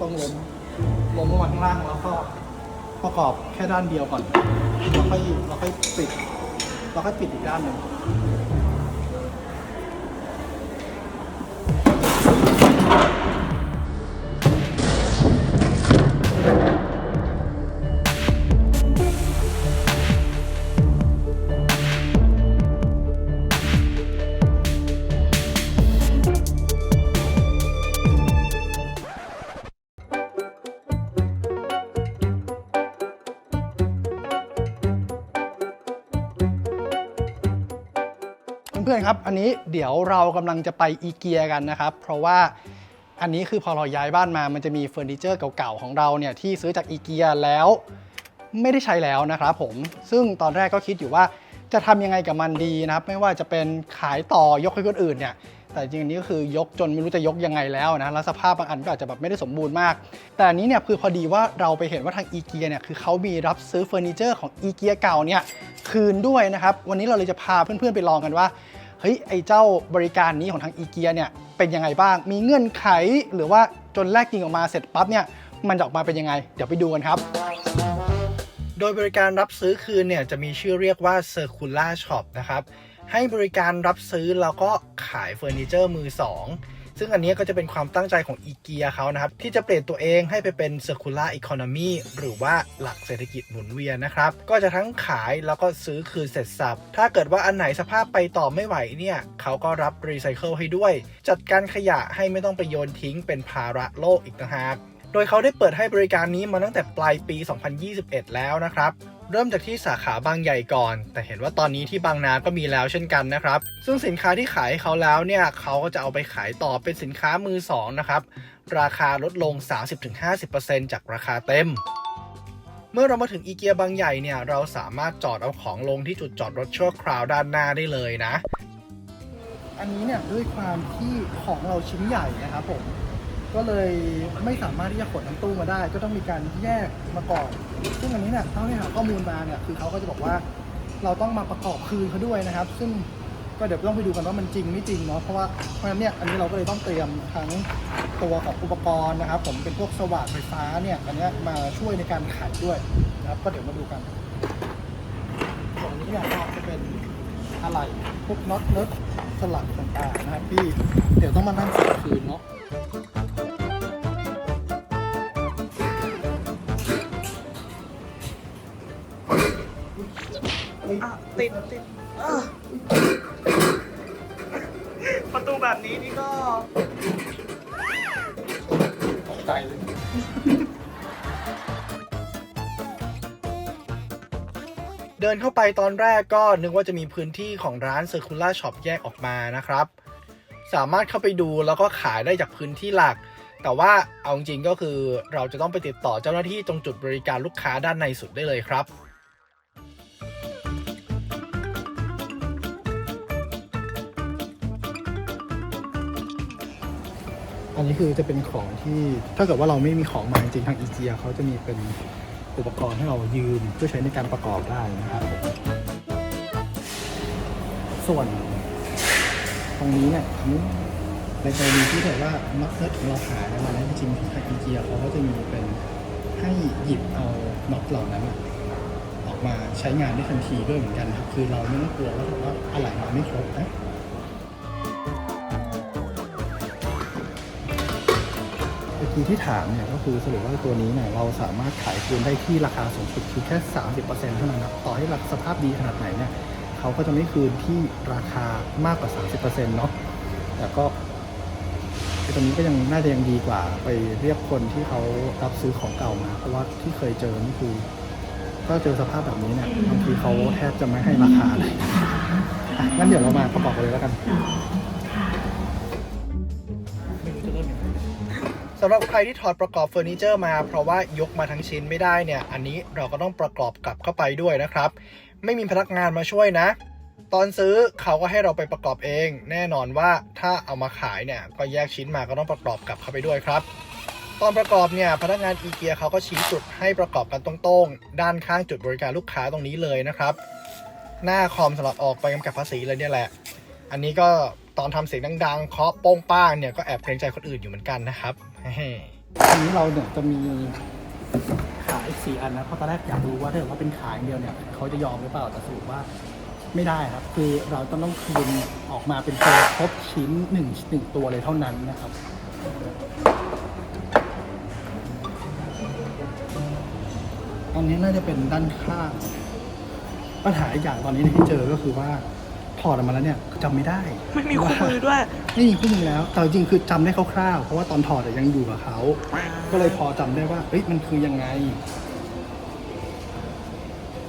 ต้องล้มล้มลงมาข้างล่างแล้วก็ประกอบแค่ด้านเดียวก่อนแล้วค่อยเราค่อยปิดเราค่อยปิดอีกด้านหนึ่ง พื่อนๆครับ อันนี้เดี๋ยวเรากำลังจะไปอีเกียกันนะครับ เพราะว่าอันนี้คือพอเราย้ายบ้านมามันจะมีเฟอร์นิเจอร์เก่าๆของเราเนี่ยที่ซื้อจากอีเกียแล้วไม่ได้ใช้แล้วนะครับผม ซึ่งตอนแรกก็คิดอยู่ว่าจะทำยังไงกับมันดีนะครับ ไม่ว่าจะเป็นขายต่อยกให้คนอื่นเนี่ย แต่จริงๆอันนี้ก็คือยกจนไม่รู้จะยกยังไงแล้วนะ แล้วสภาพบางอันก็อาจจะแบบไม่ได้สมบูรณ์มาก แต่นนี้เนี่ยคือพอดีว่าเราไปเห็นว่าทางอีเกียเนี่ยคือเขามีรับซื้อเฟอร์นิเจอร์ของอีเกียเก่าเนี่ยคืนด้วยนะครับ วันนี้เราเลยจะพาเพื่อนๆไปลองกันว่า เฮ้ยไอ้เจ้าบริการนี้ของทางอีเกียเนี่ยเป็นยังไงบ้าง มีเงื่อนไขหรือว่าจนแลกจริงออกมาเสร็จปั๊บเนี่ยมันจะออกมาเป็นยังไง เดี๋ยวไปดูกันครับ โดยบริการรับซื้อคืนเนี่ยจะมีชื่อเรียกว่า Circular Shop นะครับให้บริการรับซื้อแล้วก็ขายเฟอร์นิเจอร์มือสอง ซึ่งอันนี้ก็จะเป็นความตั้งใจของอีเกียเขานะครับ ที่จะเปลี่ยนตัวเองให้ไปเป็น circular economy หรือว่าหลักเศรษฐกิจหมุนเวียนนะครับ ก็จะทั้งขายแล้วก็ซื้อคืนเสร็จสับ ถ้าเกิดว่าอันไหนสภาพไปต่อไม่ไหวเนี่ยเขาก็รับรีไซเคิลให้ด้วย จัดการขยะให้ไม่ต้องไปโยนทิ้งเป็นภาระโลกอีกต่างหากโดยเขาได้เปิดให้บริการนี้มาตั้งแต่ปลายปี 2021 แล้วนะครับ เริ่มจากที่สาขาบางใหญ่ก่อน แต่เห็นว่าตอนนี้ที่บางนาก็มีแล้วเช่นกันนะครับ ซึ่งสินค้าที่ขายเขาแล้วเนี่ยเขาก็จะเอาไปขายต่อเป็นสินค้ามือสองนะครับราคาลดลง 30-50%จากราคาเต็มเมื่อเรามาถึงอีเกียบางใหญ่เนี่ย เราสามารถจอดเอาของลงที่จุดจอดรถชั่วคราวด้านหน้าได้เลยนะ อันนี้เนี่ยด้วยความที่ของเราชิ้นใหญ่นะครับผม ก็เลยไม่สามารถที่จะขนทั้งตู้มาได้ ก็ต้องมีการแยกมาก่อน ซึ่งอันนี้เนี่ยเท่าที่หาข้อมูลมาเนี่ยคือเขาก็จะบอกว่าเราต้องมาประกอบคืนเขาด้วยนะครับ ซึ่งก็เดี๋ยวต้องไปดูกันว่ามันจริงไม่จริงเนาะเพราะว่าเพราะฉะนั้นเนี่ยอันนี้เราก็เลยต้องเตรียมทั้งตัวของอุปกรณ์นะครับ ผมเป็นพวกสว่านไฟฟ้าเนี่ยอันนี้มาช่วยในการไขด้วยนะครับ ก็เดี๋ยวมาดูกันส่วนนี้เนี่ยก็จะเป็นอะไรพวกน็อตเนิร์สลักต่างๆนะครับที่เดี๋ยวต้องมานั่งใส่คืนเนาะ ติดติดอะประตูแบบนี้นี่ก็ตกใจเลยเดินเข้าไปตอนแรกก็นึกว่าจะมีพื้นที่ของร้าน Circular Shop แยกออกมานะครับ สามารถเข้าไปดูแล้วก็ขายได้จากพื้นที่หลัก แต่ว่าเอาจริงๆก็คือเราจะต้องไปติดต่อเจ้าหน้าที่ตรงจุดบริการลูกค้าด้านในสุดได้เลยครับ อันนี้คือจะเป็นของที่ถ้าเกิดว่าเราไม่มีของมาจริงๆทางอีเกียเขาจะมีเป็นอุปกรณ์ให้เรายืมเพื่อใช้ในการประกอบได้นะครับส่วน ตรงนี้เนี่ยในกรณีที่แบบว่ามักเซตของเราหายมาแล้วจริงๆทางอีเกียเขาก็จะมีเป็นให้หยิบเอาน็อตเหล่านั้นออกมาใช้งานได้ทันทีด้วยเหมือนกันครับคือเราไม่ต้องกลัวว่าว่าอะไรมาไม่ครบนะ กี้ที่ถามเนี่ยก็คือสรุปว่าตัวนี้เนี่ยเราสามารถขายคืนได้ที่ราคาสูงสุดคือแค่ 30%เท่านั้นครับต่อให้สภาพดีขนาดไหนเนี่ยเขาก็จะไม่คืนที่ราคามากกว่า 30%เนาะแต่ก็ตรงนี้ก็ยังน่าจะยังดีกว่า ไปเรียกคนที่เขารับซื้อของเก่ามา เพราะว่าที่เคยเจอนี่คือ ก็เจอสภาพแบบนี้เนี่ยบางทีเขาแทบจะไม่ให้ราคาเลยงั้นเดี๋ยวเรามาประกอบกันเลยแล้วกัน สำหรับใครที่ถอดประกอบเฟอร์นิเจอร์มาเพราะว่ายกมาทั้งชิ้นไม่ได้เนี่ย อันนี้เราก็ต้องประกอบกลับเข้าไปด้วยนะครับ ไม่มีพนักงานมาช่วยนะ ตอนซื้อเขาก็ให้เราไปประกอบเอง แน่นอนว่าถ้าเอามาขายเนี่ยก็แยกชิ้นมาก็ต้องประกอบกลับเข้าไปด้วยครับ ตอนประกอบเนี่ยพนักงานอีเกียเขาก็ชี้จุดให้ประกอบกันตรงๆ ด้านข้างจุดบริการลูกค้าตรงนี้เลยนะครับ หน้าคอมสำหรับออกไปกำกับภาษีเลยเนี่ยแหละ อันนี้ก็ตอนทำเสียงดังๆเคาะโป้งป้างเนี่ยก็แอบเกรงใจคนอื่นอยู่เหมือนกันนะครับ อันนี้เราเนี่ยจะมีขายสี่อันนะเพราะตอนแรกอยากรู้ว่าถ้าเกิดว่าเป็นขายเดียวเนี่ยเขาจะยอมหรือเปล่าแต่สรุปว่าไม่ได้ครับ คือเราต้องต้องคืนออกมาเป็นตัวครบชิ้นหนึ่งหนึ่งตัวเลยเท่านั้นนะครับอันนี้น่าจะเป็นด้านข้างปัญหาอีกอย่างตอนนี้ที่เจอก็คือว่า ถอดออกมาแล้วเนี่ยจำไม่ได้ไม่มีคู่มือด้วย ไม่มีคู่มือแล้ว แต่จริงๆคือจำได้คร่าวๆ เพราะว่าตอนถอดอะยังอยู่กับเขา ก็เลยพอจำได้ว่าเฮ้ยมันคือยังไง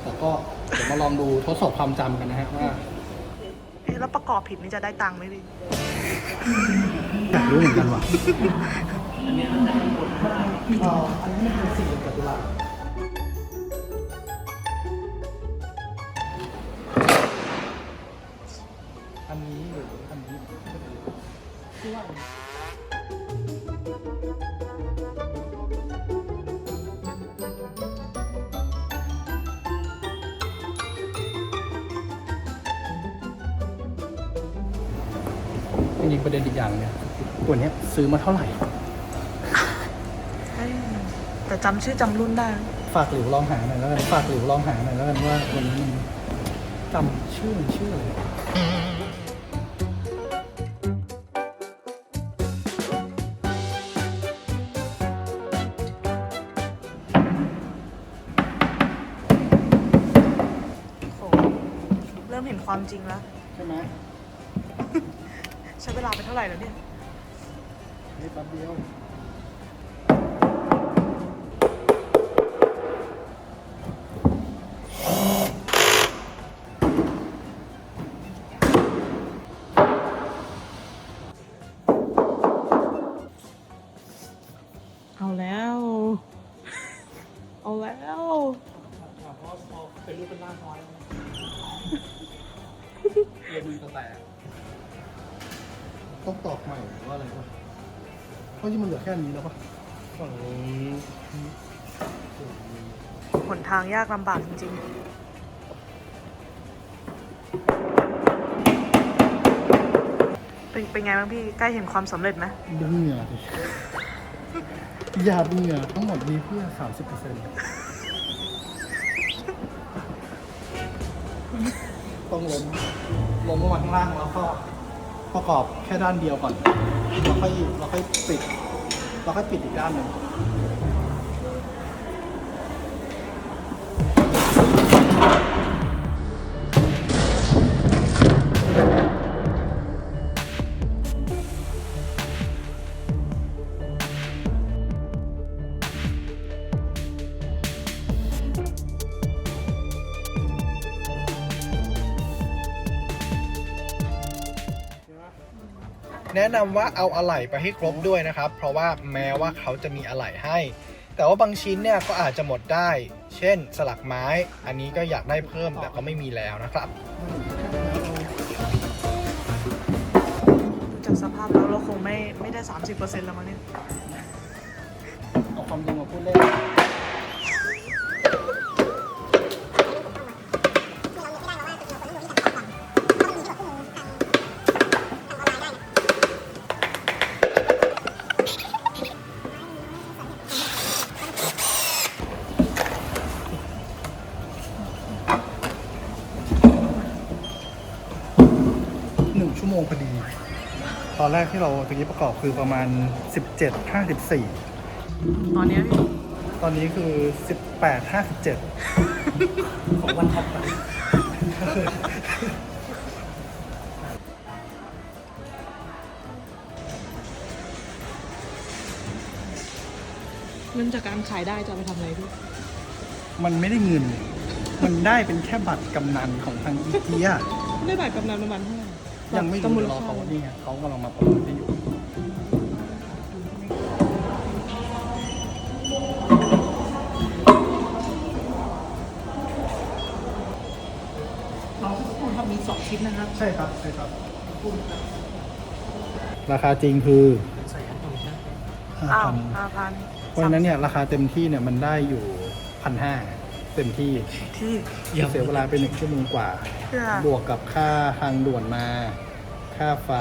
แต่ก็เดี๋ยวมาลองดูทดสอบความจำกันนะฮะว่า เอ๊ะแล้วประกอบผิดนี่จะได้ตังค์ไหมพี่อยากรู้เหมือนกันว่ะอันนี้มันจะเป็นบทมากอันนี้มันเป็นสี่เหลี่ยมจัตุรัส ที่ว่าจริงๆประเด็นอีกอย่างเนี่ยตัวเนี้ยซื้อมาเท่าไหร่เฮ้ยแต่จำชื่อจำรุ่นได้ ฝากหลิวลองหาหน่อยแล้วกันฝากหลิวลองหาหน่อยแล้วกันว่าวันนี้มันจำชื่อมันชื่ออะไร ความจริงแล้ว ใช่ไหมใช้เวลาไปเท่าไหร่แล้วเนี่ย นี่แป๊บเดียวเอาแล้ว เพราะที่มันเหลือแค่นี้แล้วปะฝั่งนี้หนทางยากลำบากจริงๆเป็นเป็นไงบ้างพี่ใกล้เห็นความสำเร็จไหมดูเหงื่อดิหยาดเหงื่อทั้งหมดมีเพื่อสามสิบเปอร์เซ็นต์ต้องล้มล้มลงมาข้างล่างแล้วก็ ประกอบแค่ด้านเดียวก่อนแล้วค่อยเราค่อยปิดเราค่อยปิดอีกด้านหนึ่ง แนะนำว่าเอาอะไหล่ไปให้ครบด้วยนะครับ เพราะว่าแม้ว่าเขาจะมีอะไหล่ให้ แต่ว่าบางชิ้นเนี่ยก็อาจจะหมดได้ เช่น สลักไม้ อันนี้ก็อยากได้เพิ่มแต่ก็ไม่มีแล้วนะครับจากสภาพแล้วเราคงไม่ไม่ได้ 30%แล้วมั้งเนี่ยเอาความจริงมาพูดเล่น ตอนแรกที่เราตะกี้ประกอบคือประมาณ 17 54ตอนเนี้ยพี่ตอนนี้คือ 18 57 ของวันถัดไปเงินจากการขายได้จะเอาไปทำอะไรพี่มันไม่ได้เงิน มันได้เป็นแค่บัตรกำนันของทางอีเกีย ได้บัตรกำนันประมาณเท่าไหร่ ยังไม่รู้เดี๋ยวรอเขานี่ไงเขากำลังมาประเมินที่อยู่ เราทุกคนทำมีสองชิ้นนะครับใช่ครับใช่ครับราคาจริงคือห้าอ้าวพันห้าพัน เพราะฉะนั้นเนี่ยราคาเต็มที่เนี่ยมันได้อยู่พันห้า เต็มที่ที่เสียเวลาไปหนึ่งชั่วโมงกว่าเพื่อบวกกับค่าทางด่วนมา ค่าไฟ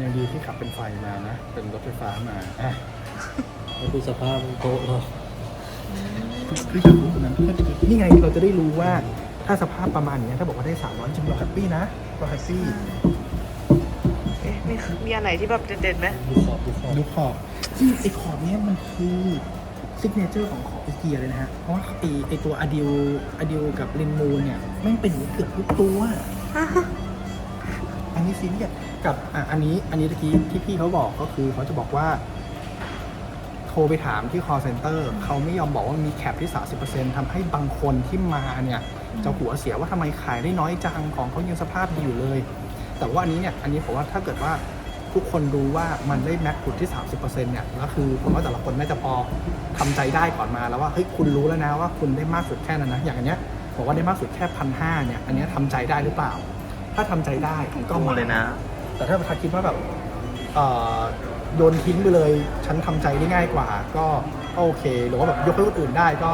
ยังดีที่ขับเป็นไฟมานะ เป็นรถไฟฟ้ามาอะแล้วดูสภาพโต๊ะเราคืออยากรู้ตรงนั้นนี่ไงเราจะได้รู้ว่าถ้าสภาพประมาณเนี้ยถ้าบอกว่าได้300จริงเราแฮปปี้นะเราแฮปปี้เอ๊ะมีมีอันไหนที่แบบเด่นๆไหมดูขอบดูขอบดูขอบซึ่งไอ้ขอบเนี้ยมันคือ ซิกเนเจอร์ของขอบอีเกียเลยนะฮะ เพราะว่าไอ้ไอ้ตัวอดิวอดิวกับลินมูนเนี่ยแม่งเป็นอย่างนี้เกือบทุกตัว อันนี้ซีเรียสกับอะอันนี้อันนี้ตะกี้ที่พี่เขาบอกก็คือเขาจะบอกว่า โทรไปถามที่ call center เขาไม่ยอมบอกว่ามีแคปที่ 30%ทำให้บางคนที่มาเนี่ยจะหัวเสียว่าทำไมขายได้น้อยจังของเขายังสภาพดีอยู่เลย แต่ว่าอันนี้เนี่ยอันนี้ผมว่าถ้าเกิดว่า ทุกคนรู้ว่ามันได้แม็กพุดที่ 30%เนี่ยแล้วคือผมว่าแต่ละคนน่าจะพอทำใจได้ก่อนมาแล้วว่าเฮ้ยคุณรู้แล้วนะว่าคุณได้มากสุดแค่นั้นนะอย่างอันเนี้ยบอกว่าได้มากสุดแค่พันห้าเนี่ยอันเนี้ยทำใจได้หรือเปล่า ถ้าทำใจได้ก็มาเลยนะ แต่ถ้าถ้าคิดว่าแบบเอ่อโยนทิ้งไปเลยฉันทำใจได้ง่ายกว่าก็ก็โอเค หรือว่าแบบยกให้คนอื่นได้ก็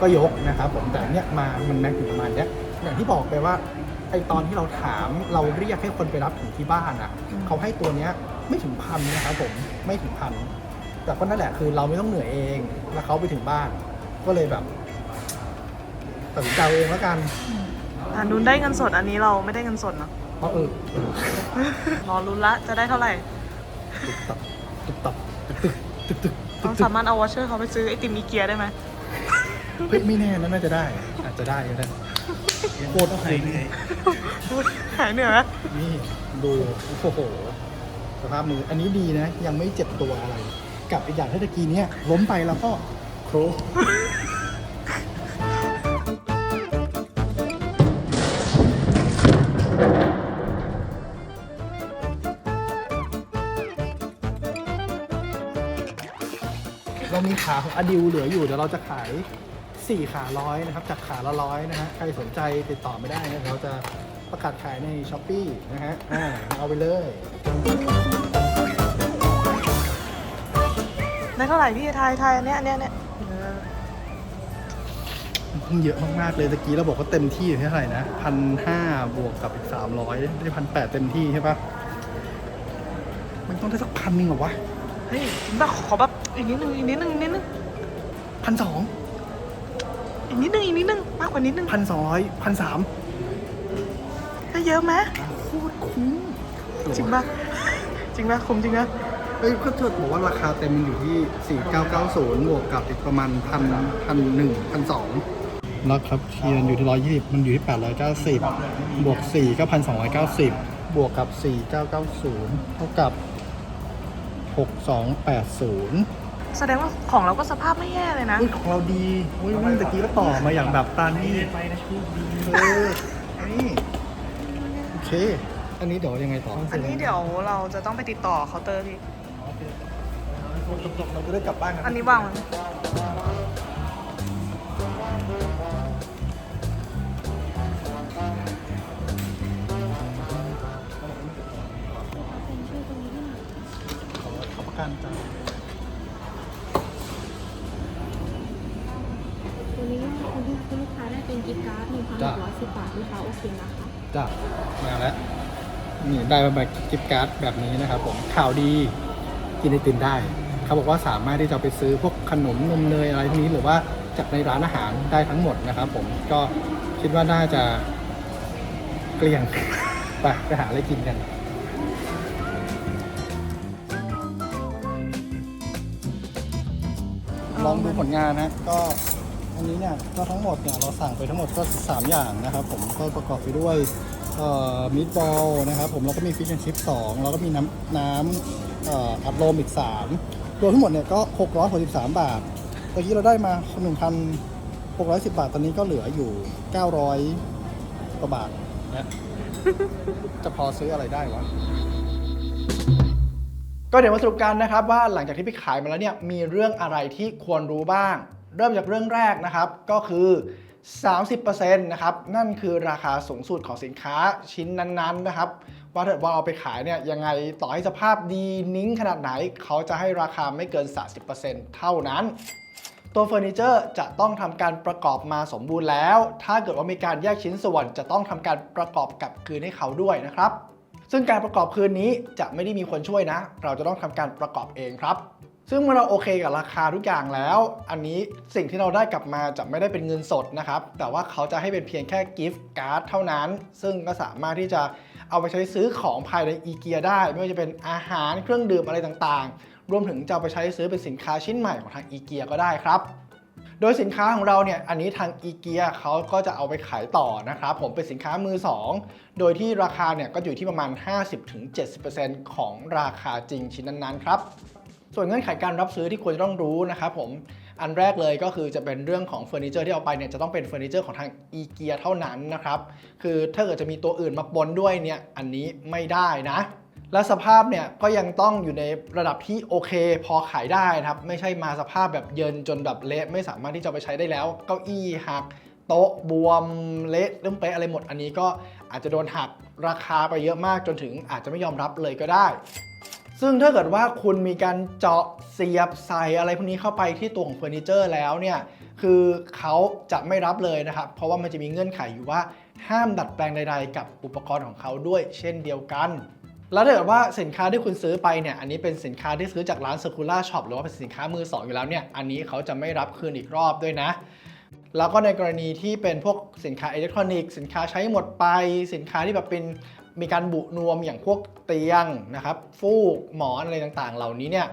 ก็ยกนะครับผมแต่เนี้ยมามันแม็กถึงประมาณเนี้ย อย่างที่บอกไปว่าไอตอนที่เราถามเราเรียกให้คนไปรับถึงที่บ้านอะเขาให้ตัวเนี้ยไม่ถึงพันนะครับผมไม่ถึงพันแต่ก็นั่นแหละคือเราไม่ต้องเหนื่อยเอง แล้วเขาไปถึงบ้าน ก็เลยแบบตัดสินใจเอาเองแล้วกันอันนู้นได้เงินสดอันนี้เราไม่ได้เงินสดเนาะเพราะเออเออรอรุ้นละจะได้เท่าไหร่ ตึกตับตึกตับตึกตึกตึกตึกเราสามารถเอาวอชเชอร์เขาไปซื้อไอติมอีเกียได้ไหม เฮ้ยไม่แน่นะน่าจะได้ อาจจะได้ก็ได้ โคตรต้องคุ้หายมเหนื่อยหายเหนื่อยไหมนี่ดูโอ้โหสภาพมืออันนี้ดีนะ ยังไม่เจ็บตัวอะไร กับอีกอย่างที่ตะกี้เนี้ยล้มไปแล้วก็โครเรามีขาของอดิวเหลืออยู่เดี๋ยวเราจะขาย 4 ขาร้อยนะครับ จากขาละร้อยนะฮะ ใครสนใจติดต่อไม่ได้นะเดี๋ยวเราจะประกาศขายในช้อปปีนะฮะอ่าเอาไปเลย ได้เท่าไหร่พี่ทายทายอันเนี้ยอันเนี้ยอันเนี้ยเออเยอะมากๆเลยตะกี้เราบอกว่าเต็มที่อยู่ที่เท่าไหร่นะพันห้าบวกกับอีกสามร้อยได้พันแปดเต็มที่ใช่ปะมันต้องได้สักพันหนึ่งเหรอวะเฮ้ยจริงป่ะขอแบบอีกนิดนึงอีกนิดนึงอีกนิดนึงพันสอง อีกนิดนึงอีกนิดนึงมากกว่านิดนึงพันสองร้อยพันสามได้เยอะไหมโคตรคุ้มจริงป่ะจริงป่ะคุ้มจริงนะเฮ้ยก็เถิดบอกว่าราคาเต็มมันอยู่ที่สี่เก้าเก้าศูนย์บวกกับอีกประมาณพันพันหนึ่งพันสองแล้วครับเทียนอยู่ที่ร้อยยี่สิบมันอยู่ที่แปดร้อยเก้าสิบบวกสี่ก็พันสองร้อยเก้าสิบบวกกับสี่เก้าเก้าศูนย์เท่ากับหกสองแปดศูนย์ แสดงว่าของเราก็สภาพไม่แย่เลยนะเฮ้ยของเราดีเฮ้ยวิ่งตะกี้ก็ต่อมาอย่างแบบตานี่ไปนะชูดีเออนี่โอเค อันนี้เดี๋ยวยังไงต่ออันนี้เดี๋ยวเราจะต้องไปติดต่อเคาน์เตอร์พี่จบๆเราจะได้กลับบ้านกันอันนี้วางไว้ ต์การ์ดหนึ่งพันหกร้อยสิบบาทลูกค้าโอเคนะคะ จ้ะมาแล้ว นี่ได้มาแบบกิฟต์การ์ดแบบนี้นะครับผมข่าวดีกินไอติมได้ เขาบอกว่าสามารถที่จะไปซื้อพวกขนมนมเนยอะไรพวกนี้หรือว่าจากในร้านอาหารได้ทั้งหมดนะครับผมก็คิดว่าน่าจะเกลี้ยง ไปไปหาอะไรกินกันลองดูผลงานนะก็ อันนี้เนี่ยก็ทั้งหมดเนี่ยเราสั่งไปทั้งหมดก็ 3 อย่างนะครับผมก็ประกอบไปด้วยมิตบอลนะครับผมแล้วก็มีฟิชแอนชิพ2แล้วก็มีน้ำน้ำอัดลมอีก 3 รวมทั้งหมดเนี่ยก็ 663 บาทเมื่อกี้เราได้มา 1,610 บาท ตอนนี้ก็เหลืออยู่ 900กว่าบาทนะจะพอซื้ออะไรได้วะก็เดี๋ยวมาสรุปกันนะครับว่าหลังจากที่ไปขายมาแล้วเนี่ยมีเรื่องอะไรที่ควรรู้บ้าง เริ่มจากเรื่องแรกนะครับก็คือ 30%นะครับนั่นคือราคาสูงสุดของสินค้าชิ้นนั้นๆนะครับว่าถ้าเกิดว่าเอาไปขายเนี่ยยังไงต่อให้สภาพดีนิ้งขนาดไหน เขาจะให้ราคาไม่เกิน 30%เท่านั้น ตัวเฟอร์นิเจอร์จะต้องทำการประกอบมาสมบูรณ์แล้ว ถ้าเกิดว่ามีการแยกชิ้นส่วน จะต้องทำการประกอบกลับคืนให้เขาด้วยนะครับ ซึ่งการประกอบคืนนี้จะไม่ได้มีคนช่วยนะ เราจะต้องทำการประกอบเองครับ ซึ่งเมื่อเราโอเคกับราคาทุกอย่างแล้ว อันนี้สิ่งที่เราได้กลับมาจะไม่ได้เป็นเงินสดนะครับ แต่ว่าเขาจะให้เป็นเพียงแค่กิฟต์การ์ดเท่านั้น ซึ่งก็สามารถที่จะเอาไปใช้ซื้อของภายในอีเกียได้ ไม่ว่าจะเป็นอาหารเครื่องดื่มอะไรต่างๆ รวมถึงจะเอาไปใช้ซื้อเป็นสินค้าชิ้นใหม่ของทางอีเกียก็ได้ครับโดยสินค้าของเราเนี่ย อันนี้ทางอีเกียเขาก็จะเอาไปขายต่อนะครับ ผมเป็นสินค้ามือ 2 โดยที่ราคาเนี่ยก็อยู่ที่ประมาณ 50-70%ของราคาจริงชิ้นนั้นๆ ครับ ส่วนเงื่อนไขการรับซื้อที่ควรจะต้องรู้นะครับผมอันแรกเลยก็คือจะเป็นเรื่องของเฟอร์นิเจอร์ที่เอาไปเนี่ยจะต้องเป็นเฟอร์นิเจอร์ของทางอีเกียเท่านั้นนะครับคือถ้าเกิดจะมีตัวอื่นมาปนด้วยเนี่ยอันนี้ไม่ได้นะและสภาพเนี่ยก็ยังต้องอยู่ในระดับที่โอเค พอขายได้นะครับ ไม่ใช่มาสภาพแบบเยินจนแบบเละไม่สามารถที่จะไปใช้ได้แล้ว เก้าอี้หักโต๊ะบวมเละเริ่มเป๊ะอะไรหมดอันนี้ก็อาจจะโดนหักราคาไปเยอะมากจนถึงอาจจะไม่ยอมรับเลยก็ได้ ซึ่งถ้าเกิดว่าคุณมีการเจาะเสียบใส่อะไรพวกนี้เข้าไปที่ตัวของเฟอร์นิเจอร์แล้วเนี่ยคือเขาจะไม่รับเลยนะครับ เพราะว่ามันจะมีเงื่อนไขอยู่ว่าห้ามดัดแปลงใด ๆ กับอุปกรณ์ของเขาด้วย เช่นเดียวกัน แล้วถ้าเกิดว่าสินค้าที่คุณซื้อไปเนี่ยอันนี้เป็นสินค้าที่ซื้อจากร้าน Circular Shop หรือว่าเป็นสินค้ามือสองอยู่แล้วเนี่ยอันนี้เขาจะไม่รับคืนอีกรอบด้วยนะแล้วก็ในกรณีที่เป็นพวกสินค้าอิเล็กทรอนิกส์สินค้าใช้หมดไป สินค้าที่แบบเป็น มีการบุนวมอย่างพวกเตียงนะครับฟูกหมอนอะไรต่างๆ เหล่านี้เนี่ย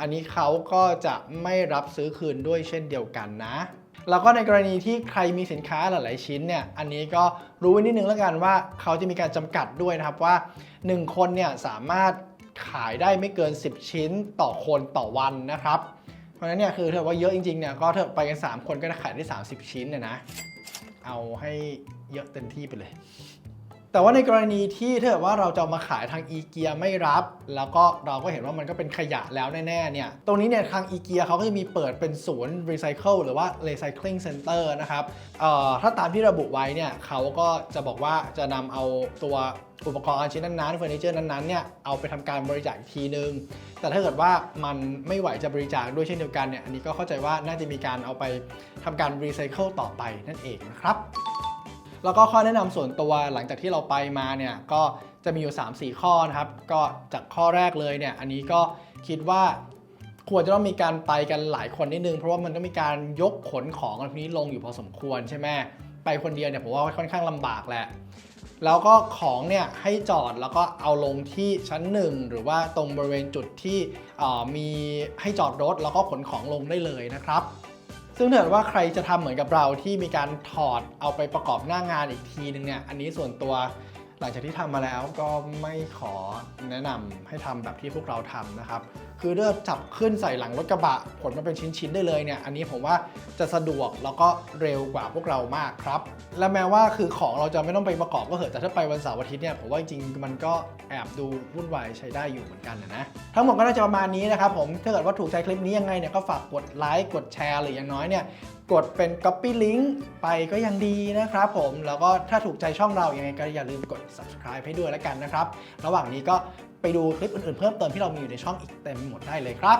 อันนี้เขาก็จะไม่รับซื้อคืนด้วยเช่นเดียวกันนะแล้วก็ในกรณีที่ใครมีสินค้าหลาย ๆ ชิ้นเนี่ย อันนี้ก็รู้ไว้นิดนึงแล้วกันว่าเขาจะมีการจำกัดด้วยนะครับว่า 1 คนเนี่ยสามารถขายได้ไม่เกิน 10 ชิ้นต่อคนต่อวันนะครับ เพราะฉะนั้นเนี่ยคือถ้าว่าเยอะจริง ๆ เนี่ยก็ถ้าไปกัน 3 คนก็จะขายได้ 30 ชิ้นเนี่ยนะ เอาให้เยอะเต็มที่ไปเลย แต่ว่าในกรณีที่ถ้าเกิดว่าเราจะเอามาขายทางอีเกียไม่รับ แล้วก็เราก็เห็นว่ามันก็เป็นขยะแล้วแน่ๆเนี่ยตรงนี้เนี่ยทางอีเกียเขาก็จะมีเปิดเป็นศูนย์รีไซเคิลหรือว่า Recycling Center นะครับเอ่อถ้าตามที่ระบุไว้เนี่ยเขาก็จะบอกว่าจะนำเอาตัวอุปกรณ์ชิ้นนั้นๆเฟอร์นิเจอร์นั้นๆเนี่ยเอาไปทำการบริจาคอีกทีนึง แต่ถ้าเกิดว่ามันไม่ไหวจะบริจาคด้วยเช่นเดียวกันเนี่ยอันนี้ก็เข้าใจว่าน่าจะมีการเอาไปทำการรีไซเคิลต่อไปนั่นเองนะครับ แล้วก็ข้อแนะนำส่วนตัวหลังจากที่เราไปมาเนี่ยก็จะมีอยู่ 3-4 ข้อนะครับ ก็จากข้อแรกเลยเนี่ยอันนี้ก็คิดว่าควรจะต้องมีการไปกันหลายคนนิดนึง เพราะว่ามันต้องมีการยกขนของอะไรพวกนี้ลงอยู่พอสมควรใช่ไหมไปคนเดียวเนี่ยผมว่าค่อนข้างลำบากแหละ แล้วก็ของเนี่ยให้จอดแล้วก็เอาลงที่ชั้นหนึ่งหรือว่าตรงบริเวณจุดที่มีให้จอดรถแล้วก็ขนของลงได้เลยนะครับ ซึ่งถ้าเกิดว่าใครจะทำเหมือนกับเราที่มีการถอดเอาไปประกอบหน้างานอีกทีนึงเนี่ย อันนี้ส่วนตัวหลังจากที่ทำมาแล้วก็ไม่ขอแนะนำให้ทำแบบที่พวกเราทำนะครับ คือเลือกจับขึ้นใส่หลังรถกระบะขนมาเป็นชิ้นๆได้เลยเนี่ยอันนี้ผมว่าจะสะดวกแล้วก็เร็วกว่าพวกเรามากครับ และแม้ว่าคือของเราจะไม่ต้องไปประกอบก็เหอะแต่ถ้าไปวันเสาร์อาทิตย์เนี่ยผมว่าจริงๆมันก็แอบดูวุ่นวายใช้ได้อยู่เหมือนกันนะนะทั้งหมดก็น่าจะประมาณนี้นะครับผมถ้าเกิดว่าถูกใจคลิปนี้ยังไงเนี่ยก็ฝากกดไลค์กดแชร์หรืออย่างน้อยเนี่ยกดเป็น Copy Link ไปก็ยังดีนะครับผมแล้วก็ถ้าถูกใจช่องเรายังไงก็อย่าลืมกด subscribe ให้ด้วยแล้วกันนะครับ ระหว่างนี้ก็ ไปดูคลิปอื่นๆเพิ่มเติมที่เรามีอยู่ในช่องอีกเต็มไปหมดได้เลยครับ